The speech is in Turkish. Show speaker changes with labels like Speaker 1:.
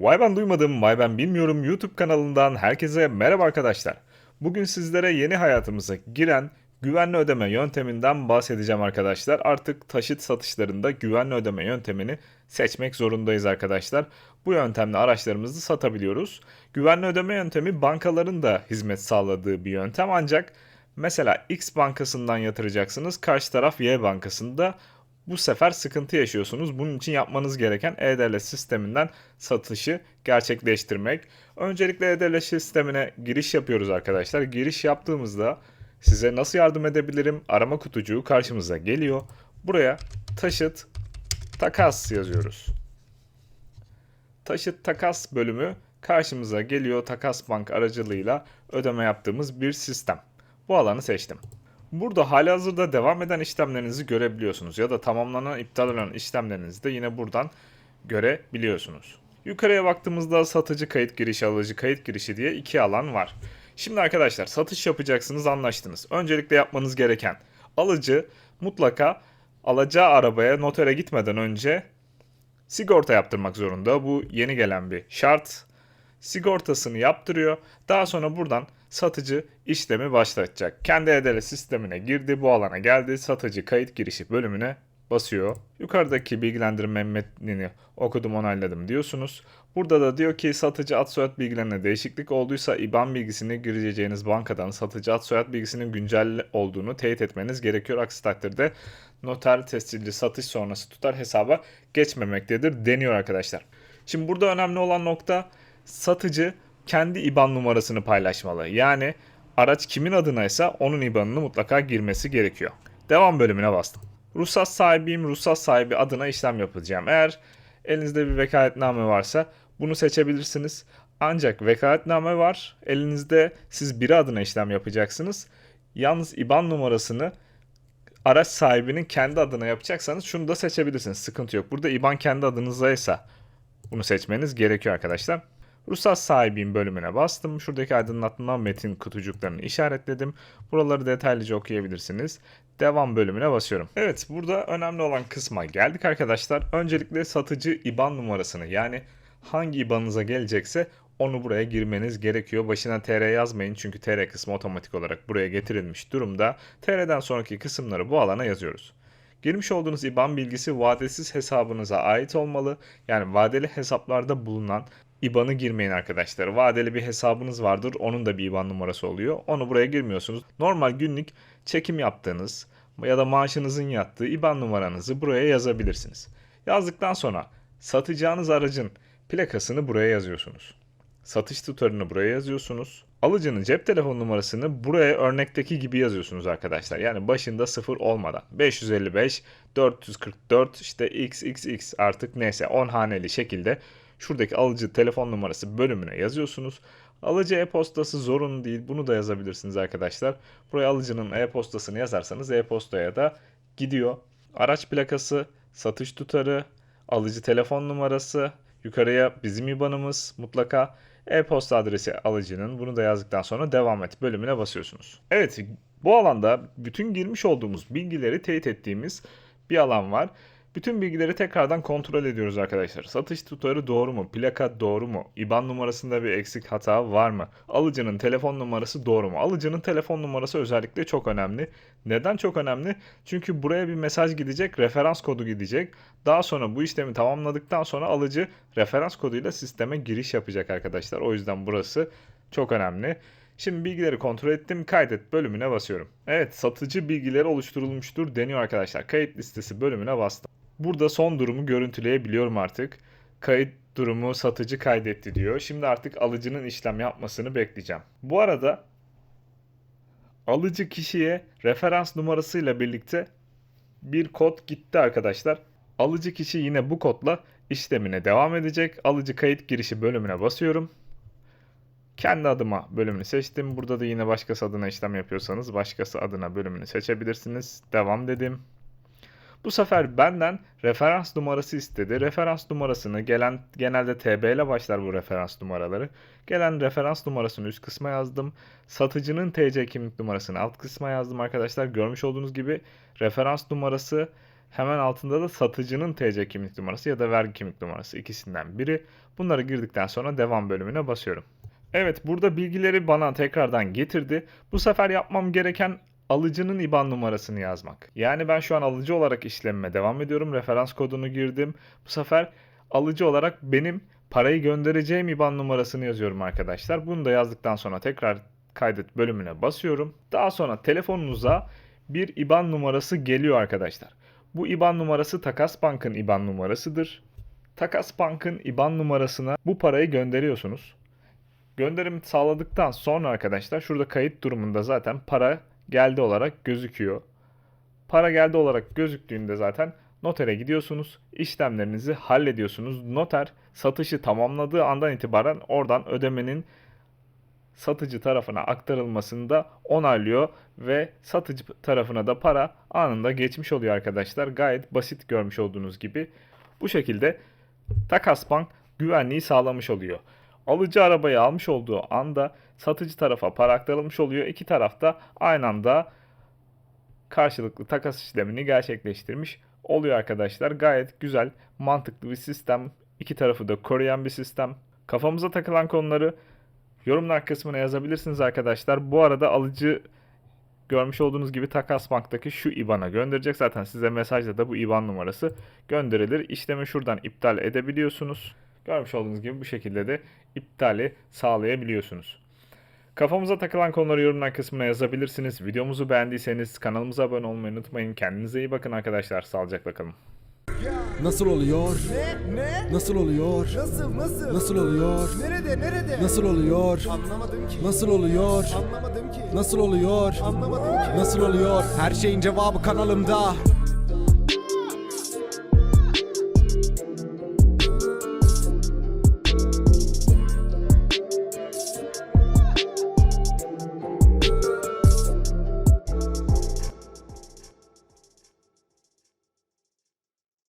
Speaker 1: Vay ben duymadım, vay ben bilmiyorum YouTube kanalından herkese merhaba arkadaşlar. Bugün sizlere yeni hayatımıza giren güvenli ödeme yönteminden bahsedeceğim arkadaşlar. Artık taşıt satışlarında güvenli ödeme yöntemini seçmek zorundayız arkadaşlar. Bu yöntemle araçlarımızı satabiliyoruz. Güvenli ödeme yöntemi bankaların da hizmet sağladığı bir yöntem ancak mesela X bankasından yatıracaksınız, karşı taraf Y bankasında bu sefer sıkıntı yaşıyorsunuz. Bunun için yapmanız gereken e-devlet sisteminden satışı gerçekleştirmek. Öncelikle e-devlet sistemine giriş yapıyoruz arkadaşlar. Giriş yaptığımızda size nasıl yardım edebilirim arama kutucuğu karşımıza geliyor. Buraya taşıt takas yazıyoruz. Taşıt takas bölümü karşımıza geliyor. Takas bank aracılığıyla ödeme yaptığımız bir sistem. Bu alanı seçtim. Burada halihazırda devam eden işlemlerinizi görebiliyorsunuz ya da tamamlanan iptal olan işlemlerinizi de yine buradan görebiliyorsunuz. Yukarıya baktığımızda satıcı kayıt girişi, alıcı kayıt girişi diye iki alan var. Şimdi arkadaşlar satış yapacaksınız anlaştınız. Öncelikle yapmanız gereken alıcı mutlaka alacağı arabaya notere gitmeden önce sigorta yaptırmak zorunda. Bu yeni gelen bir şart. Sigortasını yaptırıyor. Daha sonra buradan satıcı işlemi başlatacak. Kendi e sistemine girdi, bu alana geldi, satıcı kayıt girişi bölümüne basıyor. Yukarıdaki bilgilendirme metnini okudum onayladım diyorsunuz. Burada da diyor ki satıcı ad soyad bilgilerine değişiklik olduysa IBAN bilgisini gireceğiniz bankadan satıcı ad soyad bilgisinin güncel olduğunu teyit etmeniz gerekiyor. Aksi takdirde noter tescilli satış sonrası tutar hesaba geçmemektedir deniyor arkadaşlar. Şimdi burada önemli olan nokta satıcı kendi IBAN numarasını paylaşmalı. Yani araç kimin adına ise onun IBAN'ını mutlaka girmesi gerekiyor. Devam bölümüne bastım. Ruhsat sahibiyim, ruhsat sahibi adına işlem yapacağım. Eğer elinizde bir vekaletname varsa bunu seçebilirsiniz. Ancak vekaletname var, elinizde siz biri adına işlem yapacaksınız. Yalnız IBAN numarasını araç sahibinin kendi adına yapacaksanız şunu da seçebilirsiniz. Sıkıntı yok. Burada IBAN kendi adınızdaysa bunu seçmeniz gerekiyor arkadaşlar. Ruhsat sahibiyim bölümüne bastım. Şuradaki aydınlatma metin kutucuklarını işaretledim. Buraları detaylıca okuyabilirsiniz. Devam bölümüne basıyorum. Evet burada önemli olan kısma geldik arkadaşlar. Öncelikle satıcı IBAN numarasını yani hangi IBAN'ınıza gelecekse onu buraya girmeniz gerekiyor. Başına TR yazmayın çünkü TR kısmı otomatik olarak buraya getirilmiş durumda. TR'den sonraki kısımları bu alana yazıyoruz. Girmiş olduğunuz IBAN bilgisi vadesiz hesabınıza ait olmalı. Yani vadeli hesaplarda bulunan IBAN'ı girmeyin arkadaşlar. Vadeli bir hesabınız vardır. Onun da bir IBAN numarası oluyor. Onu buraya girmiyorsunuz. Normal günlük çekim yaptığınız ya da maaşınızın yattığı IBAN numaranızı buraya yazabilirsiniz. Yazdıktan sonra satacağınız aracın plakasını buraya yazıyorsunuz. Satış tutarını buraya yazıyorsunuz. Alıcının cep telefon numarasını buraya örnekteki gibi yazıyorsunuz arkadaşlar. Yani başında sıfır olmadan. 555 444 işte xxx artık neyse 10 haneli şekilde şuradaki alıcı telefon numarası bölümüne yazıyorsunuz. Alıcı e-postası zorunlu değil. Bunu da yazabilirsiniz arkadaşlar. Buraya alıcının e-postasını yazarsanız e-postaya da gidiyor. Araç plakası, satış tutarı, alıcı telefon numarası, yukarıya bizim IBAN'ımız mutlaka e-posta adresi alıcının bunu da yazdıktan sonra devam et bölümüne basıyorsunuz. Evet bu alanda bütün girmiş olduğumuz bilgileri teyit ettiğimiz bir alan var. Bütün bilgileri tekrardan kontrol ediyoruz arkadaşlar. Satış tutarı doğru mu? Plaka doğru mu? IBAN numarasında bir eksik hata var mı? Alıcının telefon numarası doğru mu? Alıcının telefon numarası özellikle çok önemli. Neden çok önemli? Çünkü buraya bir mesaj gidecek, referans kodu gidecek. Daha sonra bu işlemi tamamladıktan sonra alıcı referans koduyla sisteme giriş yapacak arkadaşlar. O yüzden burası çok önemli. Şimdi bilgileri kontrol ettim. Kaydet bölümüne basıyorum. Evet satıcı bilgileri oluşturulmuştur deniyor arkadaşlar. Kayıt listesi bölümüne bastım. Burada son durumu görüntüleyebiliyorum artık. Kayıt durumu satıcı kaydetti diyor. Şimdi artık alıcının işlem yapmasını bekleyeceğim. Bu arada alıcı kişiye referans numarasıyla birlikte bir kod gitti arkadaşlar. Alıcı kişi yine bu kodla işlemine devam edecek. Alıcı kayıt girişi bölümüne basıyorum. Kendi adıma bölümünü seçtim. Burada da yine başkası adına işlem yapıyorsanız başkası adına bölümünü seçebilirsiniz. Devam dedim. Bu sefer benden referans numarası istedi. Referans numarasını gelen genelde TB ile başlar bu referans numaraları. Gelen referans numarasını üst kısma yazdım. Satıcının TC kimlik numarasını alt kısma yazdım arkadaşlar. Görmüş olduğunuz gibi referans numarası Hemen altında da satıcının TC kimlik numarası ya da vergi kimlik numarası ikisinden biri. Bunları girdikten sonra devam bölümüne basıyorum. Evet burada bilgileri bana tekrardan getirdi. Bu sefer yapmam gereken alıcının IBAN numarasını yazmak. Yani ben şu an alıcı olarak işlemime devam ediyorum. Referans kodunu girdim. Bu sefer alıcı olarak benim parayı göndereceğim IBAN numarasını yazıyorum arkadaşlar. Bunu da yazdıktan sonra tekrar kaydet bölümüne basıyorum. Daha sonra telefonunuza bir IBAN numarası geliyor arkadaşlar. Bu IBAN numarası Takas Bank'ın IBAN numarasıdır. Takas Bank'ın IBAN numarasına bu parayı gönderiyorsunuz. Gönderim sağladıktan sonra arkadaşlar şurada kayıt durumunda zaten para geldi olarak gözüküyor. Para geldi olarak gözüktüğünde zaten notere gidiyorsunuz. işlemlerinizi hallediyorsunuz. Noter satışı tamamladığı andan itibaren oradan ödemenin satıcı tarafına aktarılmasını da onaylıyor ve satıcı tarafına da para anında geçmiş oluyor arkadaşlar. Gayet basit görmüş olduğunuz gibi. Bu şekilde Takas Bank güvenliği sağlamış oluyor. Alıcı arabayı almış olduğu anda satıcı tarafa para aktarılmış oluyor. İki taraf da aynı anda karşılıklı takas işlemini gerçekleştirmiş oluyor arkadaşlar. Gayet güzel, mantıklı bir sistem. İki tarafı da koruyan bir sistem. Kafamıza takılan konuları yorumlar kısmına yazabilirsiniz arkadaşlar. Bu arada alıcı görmüş olduğunuz gibi Takas Bank'taki şu IBAN'a gönderecek. Zaten size mesajda da bu IBAN numarası gönderilir. İşlemi şuradan iptal edebiliyorsunuz. Görmüş olduğunuz gibi bu şekilde de iptali sağlayabiliyorsunuz. Kafamıza takılan konuları yorumlar kısmına yazabilirsiniz. Videomuzu beğendiyseniz kanalımıza abone olmayı unutmayın. Kendinize iyi bakın arkadaşlar. Sağlıcakla kalın.
Speaker 2: Nasıl oluyor?
Speaker 3: Ne? Ne?
Speaker 2: Nasıl oluyor?
Speaker 3: Nasıl? Nasıl?
Speaker 2: Nasıl oluyor?
Speaker 3: Nerede? Nerede?
Speaker 2: Nasıl oluyor?
Speaker 3: Anlamadım ki.
Speaker 2: Nasıl oluyor?
Speaker 3: Anlamadım ki.
Speaker 2: Nasıl oluyor?
Speaker 3: Anlamadım ki.
Speaker 2: Nasıl oluyor? Her şeyin cevabı kanalımda.